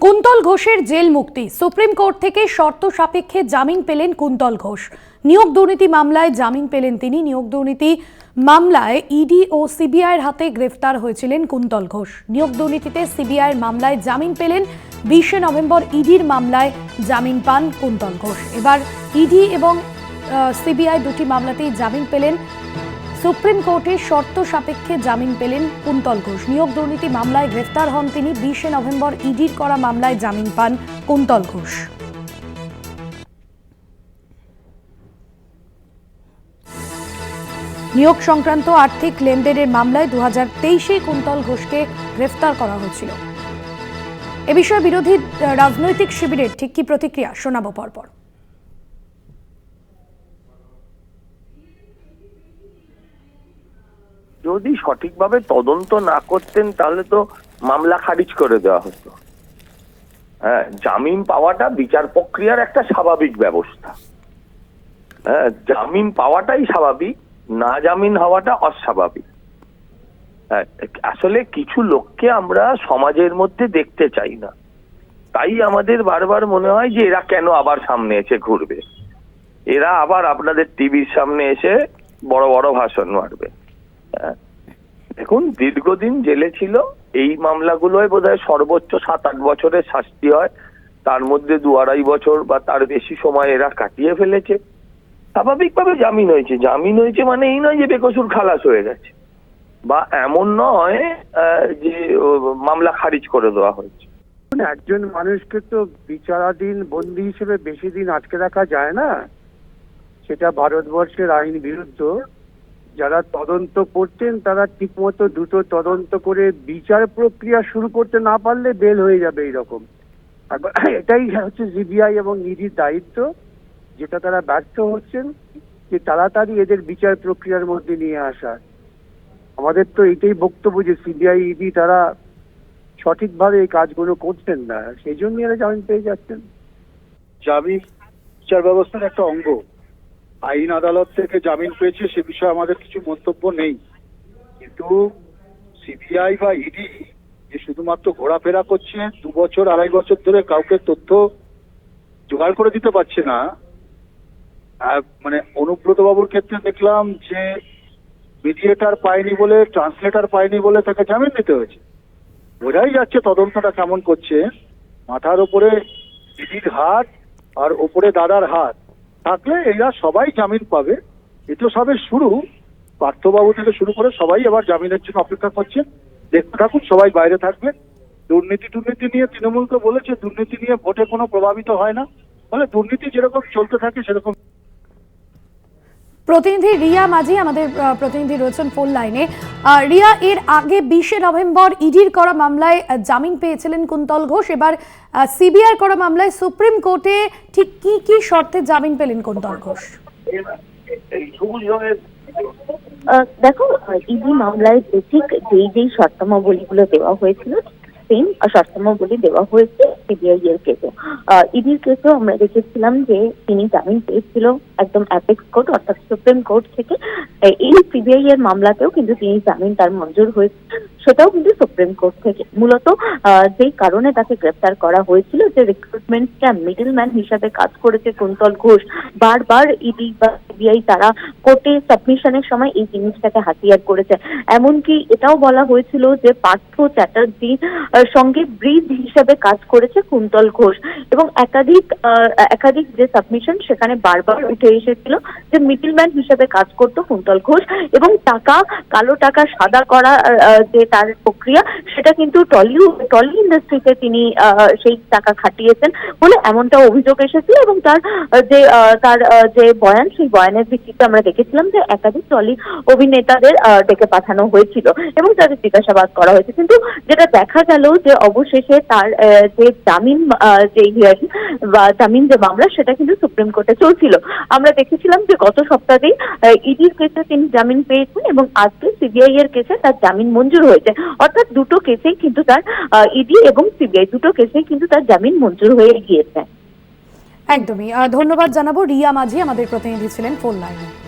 কুন্তল ঘোষের জেল মুক্তি। Supreme court থেকে শর্ত সাপেক্ষে জামিন পেলেন কুন্তল ঘোষ। নিয়োগ দুর্নীতি মামলায় জামিন পেলেন তিনি। নিয়োগ দুর্নীতি মামলায় ইডি ও সিবিআইয়ের হাতে গ্রেফতার হয়েছিলেন কুন্তল ঘোষ। নিয়োগ দুর্নীতিতে সিবিআইয়ের মামলায় জামিন পেলেন বিশে নভেম্বর ইডির মামলায় জামিন পান কুন্তল ঘোষ। এবার ইডি এবং সিবিআই দুটি মামলাতেই জামিন পেলেন সুপ্রিম কোর্টে শর্ত সাপেক্ষে জামিন পেলেন কুন্তল ঘোষ। নিয়োগ দুর্নীতি মামলায় গ্রেফতার হন তিনি বিশে নভেম্বর ইডির করা মামলায় জামিন পান কুন্তল ঘোষ। নিয়োগ সংক্রান্ত আর্থিক লেনদেনের মামলায় দু হাজার তেইশে কুন্তল ঘোষকে গ্রেফতার করা হয়েছিল। এ বিষয়ে বিরোধী রাজনৈতিক শিবিরের ঠিক কি প্রতিক্রিয়া শোনাবো পরপর। যদি সঠিকভাবে তদন্ত না করতেন, তাহলে তো মামলা খারিজ করে দেওয়া হতো। হ্যাঁ জামিন পাওয়াটা বিচার প্রক্রিয়ার একটা স্বাভাবিক ব্যবস্থা। হ্যাঁ জামিন পাওয়াটাই স্বাভাবিক, না জামিন হওয়াটা অস্বাভাবিক। হ্যাঁ আসলে কিছু লোককে আমরা সমাজের মধ্যে দেখতে চাই না। তাই আমাদের বারবার মনে হয় যে এরা কেন আবার সামনে এসে ঘুরবে? এরা আবার আপনাদের টিভির সামনে এসে বড় বড় ভাষণ মারবে। দেখুন, দীর্ঘদিন জেলে ছিল। এই মামলাগুলোয় বোধহয় সর্বোচ্চ সাত আট বছরের শাস্তি হয়। তার মধ্যে দু আড়াই বছর বা তার বেশি সময় এরা কাটিয়ে ফেলেছে। স্বাভাবিকভাবে জামিন হয়েছে। জামিন হয়েছে মানে এই নয় যে বেকসুর খালাস হয়ে গেছে। বা এমন নয় যে মামলা খারিজ করে দেওয়া হয়েছে। একজন মানুষকে তো বিচারাধীন বন্দী হিসেবে বেশি দিন আটকে রাখা যায় না। সেটা ভারতবর্ষের আইন বিরুদ্ধ। যারা তদন্ত করতেন তারা ঠিকমতো দ্রুত তদন্ত করে বিচার প্রক্রিয়া শুরু করতে না পারলে বেল হয়ে যাবে এইরকম। এটাই হচ্ছে সিবিআই এবং ইডির দায়িত্ব, যেটা তারা ব্যর্থ হচ্ছেন, যে তাড়াতাড়ি এদের বিচার প্রক্রিয়ার মধ্যে নিয়ে আসা। আমাদের তো এটাই বক্তব্য যে সিবিআই, ইডি তারা সঠিকভাবে এই কাজগুলো করছেন না। সেই জন্য এরা জামিন পেয়ে যাচ্ছেন। জামিন বিচার ব্যবস্থার একটা অঙ্গ। আইন আদালত থেকে জামিন পেয়েছে, সে বিষয়ে আমাদের কিছু মন্তব্য নেই। কিন্তু সিবিআই বা ইডি যে শুধুমাত্র ঘোরাফেরা করছে, দু বছর, আড়াই বছর ধরে কাউকে তথ্য জোগাড় করে দিতে পারছে না। মানে অনুব্রত বাবুর ক্ষেত্রে দেখলাম যে মিডিয়েটার পায়নি বলে ট্রান্সলেটার পায়নি বলে তাকে জামিন নিতে হয়েছে। বোঝাই যাচ্ছে তদন্তটা কেমন করছে। মাথার ওপরে দিদির হাত আর ওপরে দাদার হাত। থাকলে এরা সবাই জামিন পাবে। এ তো সবে শুরু। পার্থবাবু থেকে শুরু করে সবাই আবার জামিনের জন্য অপেক্ষা করছেন দেখতে থাকুন, সবাই বাইরে থাকবে। দুর্নীতি দুর্নীতি নিয়ে তৃণমূল তো বলেছে, দুর্নীতি নিয়ে ভোটে কোনো প্রভাবিত হয় না। ফলে দুর্নীতি যেরকম চলতে থাকে, সেরকম প্রতিনিধি রিয়া মাঝি আমাদের প্রতিনিধি রয়েছেন ফোন লাইনে রিয়া, এর আগে বিশে নভেম্বর ইডির করা মামলায় জামিন পেয়েছিলেন কুন্তল ঘোষ। এবার সিবিআই করা মামলায় সুপ্রিম কোর্টে ঠিক কি কি শর্তে জামিন পেলেন কুন্তল ঘোষ? দেখো, ইডি মামলায় বেসিক যেই যেই শর্তাবলীগুলো দেওয়া হয়েছিল সেম শর্তাবলী দেওয়া হয়েছে সিবিআই এর কেসে। ইডির কেসে আমরা দেখেছিলাম যে তিনি জামিন পেয়েছিল একদম অ্যাপেক্স কোর্ট অর্থাৎ সুপ্রিম কোর্ট থেকে। এই সিবিআই এর মামলাতেও কিন্তু তিনি জামিন তার মঞ্জুর হয়েছে। সেটাও কিন্তু সুপ্রিম কোর্ট থেকে। মূলত যেই কারণে তাকে গ্রেফতার করা হয়েছিল যে রিক্রুটমেন্ট স্ক্যাম মিডলম্যান হিসাবে কাজ করেছে কুন্তল ঘোষ। বারবার ইডি বা সিবিআই তারা কোর্টে সাবমিশনের সময় এই জিনিসটাকে হাতিয়ার করেছে। এমনকি এটাও বলা হয়েছিল যে পার্থ চ্যাটার্জির আহ, সঙ্গে ব্রিজ হিসাবে কাজ করেছে কুন্তল ঘোষ। এবং একাধিক একাধিক যে সাবমিশন সেখানে বারবার উঠে এসেছিল যে মিডলম্যান হিসাবে কাজ করত কুন্তল ঘোষ। এবং টাকা কালো টাকা সাদা করা যে তার প্রক্রিয়া, সেটা কিন্তু টলিউড টলি ইন্ডাস্ট্রিতে তিনি সেই টাকা খাটিয়েছেন বলে এমনটা অভিযোগ এসেছিল এবং তার যে তার যে বয়ান, সেই বয়ানের ভিত্তিতে আমরা দেখেছিলাম যে একাধিক টলি অভিনেতাদের ডেকে পাঠানো হয়েছিল এবং তাদের জিজ্ঞাসাবাদ করা হয়েছে। কিন্তু যেটা দেখা গেল যে অবশেষে তার যে জামিন যে হিয়ারিং, বা জামিন যে মামলা, সেটা কিন্তু সুপ্রিম কোর্টে চলছিল। আমরা দেখেছিলাম যে গত সপ্তাহেই ইডির কেসে তিনি জামিন পেয়েছেন এবং আজকে সিবিআই এর কেসে তার জামিন মঞ্জুর হয়েছে। অর্থাৎ দুটো কেসেই কিন্তু তার ইডি এবং সিবিআই দুটো কেসেই কিন্তু তার জামিন মঞ্জুর হয়ে গিয়েছে। একদমই। ধন্যবাদ জানাব। রিয়া মাঝি আমাদের প্রতিনিধি ছিলেন ফোন লাইনে।